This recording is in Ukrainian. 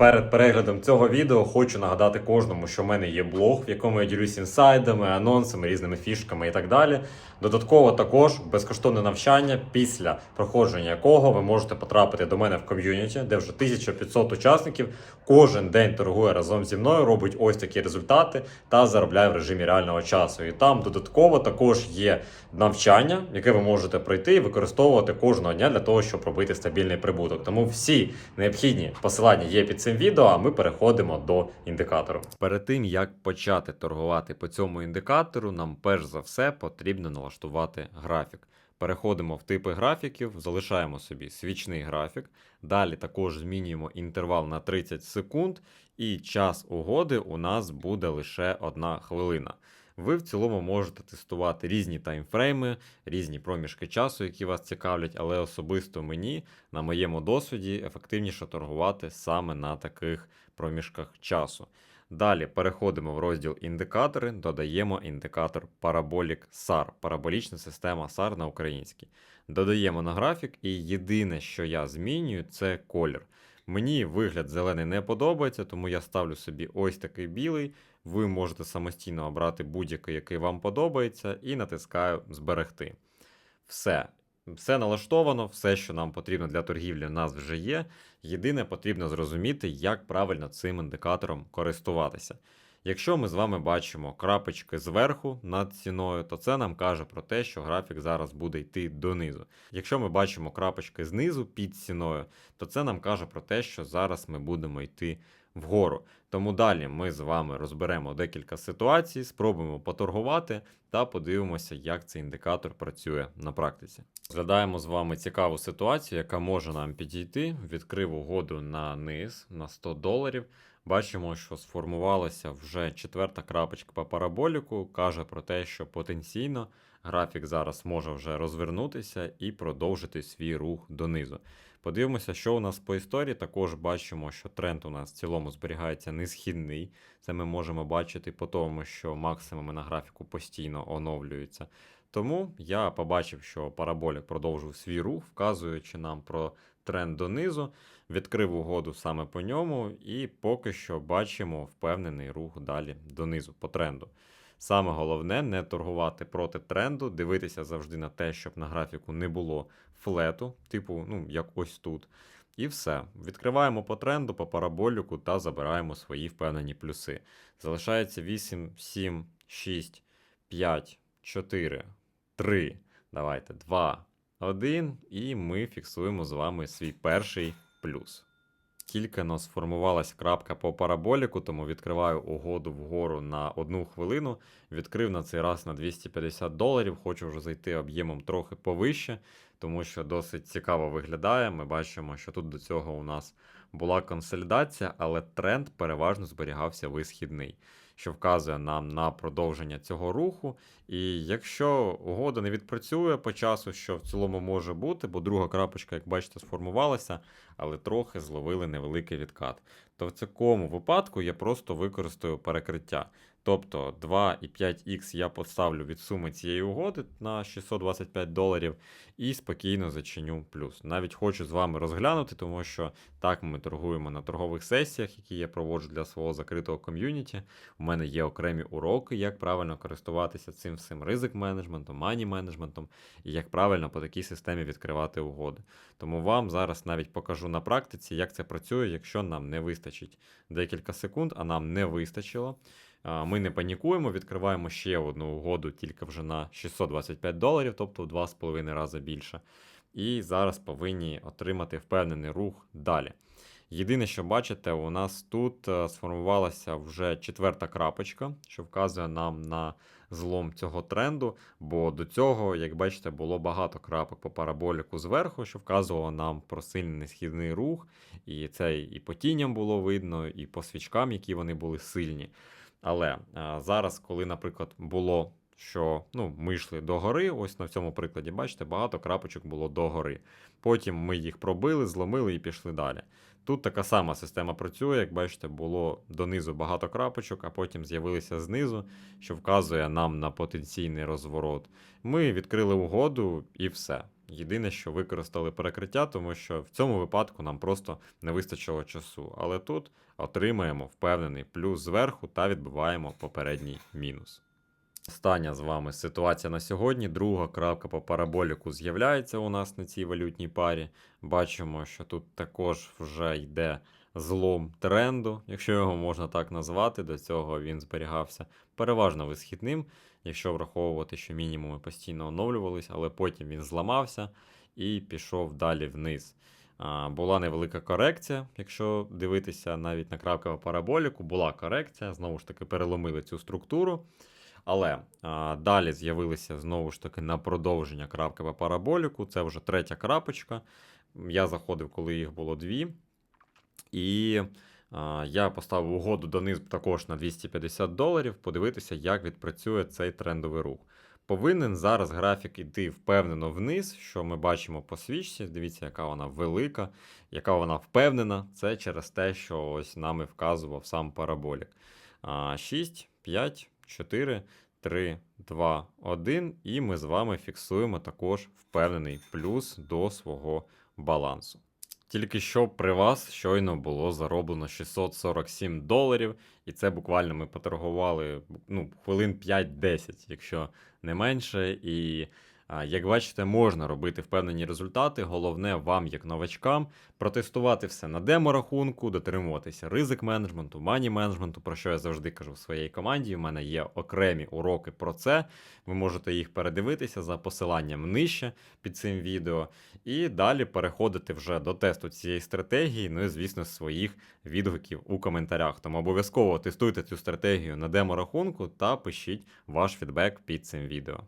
Перед переглядом цього відео хочу нагадати кожному, що в мене є блог, в якому я ділюсь інсайдами, анонсами, різними фішками і так далі. Додатково також безкоштовне навчання, після проходження якого ви можете потрапити до мене в ком'юніті, де вже 1500 учасників кожен день торгує разом зі мною, робить ось такі результати та заробляє в режимі реального часу. І там додатково також є навчання, яке ви можете пройти і використовувати кожного дня для того, щоб робити стабільний прибуток. Тому всі необхідні посилання є під цим відео. А ми переходимо до індикатору. Перед тим як почати торгувати по цьому індикатору, нам перш за все потрібно налаштувати графік. Переходимо в типи графіків, залишаємо собі свічний графік. Далі також змінюємо інтервал на 30 секунд, і час угоди у нас буде лише одна хвилина. Ви в цілому можете тестувати різні таймфрейми, різні проміжки часу, які вас цікавлять, але особисто мені, на моєму досвіді, ефективніше торгувати саме на таких проміжках часу. Далі переходимо в розділ індикатори, додаємо індикатор Parabolic SAR, параболічна система SAR на українській. Додаємо на графік, і єдине, що я змінюю, це колір. Мені вигляд зелений не подобається, тому я ставлю собі ось такий білий. Ви можете самостійно обрати будь-який, який вам подобається, і натискаю Зберегти. Все. Все налаштовано, все, що нам потрібно для торгівлі, в нас вже є. Єдине, потрібно зрозуміти, як правильно цим індикатором користуватися. Якщо ми з вами бачимо крапочки зверху над ціною, то це нам каже про те, що графік зараз буде йти донизу. Якщо ми бачимо крапочки знизу під ціною, то це нам каже про те, що зараз ми будемо йти вгору. Тому далі ми з вами розберемо декілька ситуацій, спробуємо поторгувати та подивимося, як цей індикатор працює на практиці. Згадаємо з вами цікаву ситуацію, яка може нам підійти. Відкрив угоду на низ на 100 доларів. Бачимо, що сформувалася вже четверта крапочка по параболіку, каже про те, що потенційно графік зараз може вже розвернутися і продовжити свій рух донизу. Подивимося, що у нас по історії. Також бачимо, що тренд у нас в цілому зберігається несхідний. Це ми можемо бачити по тому, що максимуми на графіку постійно оновлюються. Тому я побачив, що параболік продовжив свій рух, вказуючи нам про тренд донизу, відкрив угоду саме по ньому, і поки що бачимо впевнений рух далі донизу по тренду. Саме головне не торгувати проти тренду, дивитися завжди на те, щоб на графіку не було флету, типу, ну, як ось тут. І все. Відкриваємо по тренду, по параболіку та забираємо свої впевнені плюси. Залишається 8, 7, 6, 5, 4, 3. Давайте 2, 1. І ми фіксуємо з вами свій перший плюс. Тільки нас сформувалась крапка по параболіку, тому відкриваю угоду вгору на одну хвилину. Відкрив на цей раз на 250 доларів. Хочу вже зайти об'ємом трохи повище, тому що досить цікаво виглядає. Ми бачимо, що тут до цього у нас була консолідація, але тренд переважно зберігався висхідний, що вказує нам на продовження цього руху. І якщо угода не відпрацює по часу, що в цілому може бути, бо друга крапочка, як бачите, сформувалася, але трохи зловили невеликий відкат, то в такому випадку я просто використаю перекриття. Тобто 2,5х я поставлю від суми цієї угоди на 625 доларів і спокійно зачиню плюс. Навіть хочу з вами розглянути, тому що так ми торгуємо на торгових сесіях, які я проводжу для свого закритого ком'юніті. У мене є окремі уроки, як правильно користуватися цим всім ризик менеджментом, мані менеджментом і як правильно по такій системі відкривати угоди. Тому вам зараз навіть покажу на практиці, як це працює, якщо нам не вистачить декілька секунд, а нам не вистачило. Ми не панікуємо, відкриваємо ще одну угоду тільки вже на 625 доларів, тобто в 2,5 рази більше. І зараз повинні отримати впевнений рух далі. Єдине, що бачите, у нас тут е, сформувалася вже четверта крапочка, що вказує нам на злом цього тренду. Бо до цього, як бачите, було багато крапок по параболіку зверху, що вказувало нам про сильний східний рух. І це і по тіням було видно, і по свічкам, які вони були сильні. Але а, зараз, коли, наприклад, було, що ну, ми йшли до гори, ось на цьому прикладі, бачите, багато крапочок було до гори. Потім ми їх пробили, зломили і пішли далі. Тут така сама система працює, як бачите, було донизу багато крапочок, а потім з'явилися знизу, що вказує нам на потенційний розворот. Ми відкрили угоду і все. Єдине, що використали перекриття, тому що в цьому випадку нам просто не вистачило часу. Але тут отримаємо впевнений плюс зверху та відбиваємо попередній мінус. Остання з вами ситуація на сьогодні. Друга крапка по параболіку з'являється у нас на цій валютній парі. Бачимо, що тут також вже йде злом тренду, якщо його можна так назвати. До цього він зберігався переважно висхідним, якщо враховувати, що мінімуми постійно оновлювались, але потім він зламався і пішов далі вниз. Була невелика корекція, якщо дивитися навіть на крапкову параболіку, була корекція, знову ж таки переломили цю структуру. Але а, далі з'явилися знову ж таки на продовження крапки по параболіку. Це вже третя крапочка. Я заходив, коли їх було дві. І я поставив угоду донизу також на 250 доларів, подивитися, як відпрацює цей трендовий рух. Повинен зараз графік іти впевнено вниз, що ми бачимо по свічці. Дивіться, яка вона велика, яка вона впевнена. Це через те, що ось нам і вказував сам параболік. 6, 5, 4, 3, 2, 1. І ми з вами фіксуємо також впевнений плюс до свого балансу. Тільки що при вас щойно було зароблено 647 доларів, і це буквально ми поторгували ну, хвилин 5-10, якщо не менше. І як бачите, можна робити впевнені результати. Головне вам, як новачкам, протестувати все на демо-рахунку, дотримуватися ризик менеджменту, мані менеджменту, про що я завжди кажу в своїй команді. У мене є окремі уроки про це. Ви можете їх передивитися за посиланням нижче під цим відео. І далі переходити вже до тесту цієї стратегії, ну і, звісно, своїх відгуків у коментарях. Тому обов'язково тестуйте цю стратегію на демо-рахунку та пишіть ваш фідбек під цим відео.